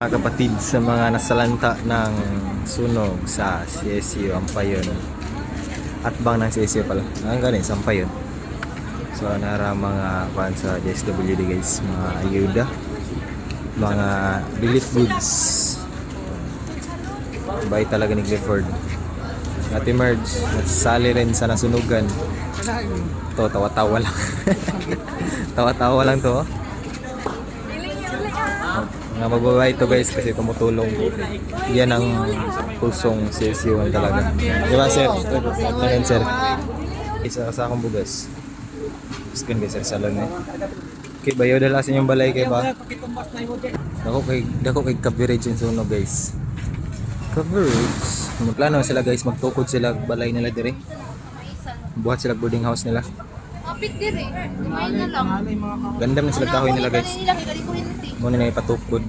Mga kapatid sa mga nasalanta ng sunog sa CSU Ampayon. At bang ng CSU pala. Ang galing, sa Ampayon. So, nara mga kuhan sa DSWD guys, mga ayuda, mga relief goods. Bay talaga ni Clifford. At emerge, nagsali rin sa nasunugan. To, tawa-tawa lang. tawa-tawa lang to. oh. Mga mababae to guys kasi tumutulong. Yan ang pusong CSU talaga. Di ba sir? Ayan sir. Isa sa akong bugas. Skin guys sir salon eh. Kay bayo dala sa inyong balay kay ba? Dako kay dako kay coverage yung sunog guys. Coverage. Magplano sila guys magtukod sila balay nila dire. Buhat sila boarding house nila. Kapit din eh. Kumain na lang. Ganda man sila kahoy nila guys. Mo na ipatukod.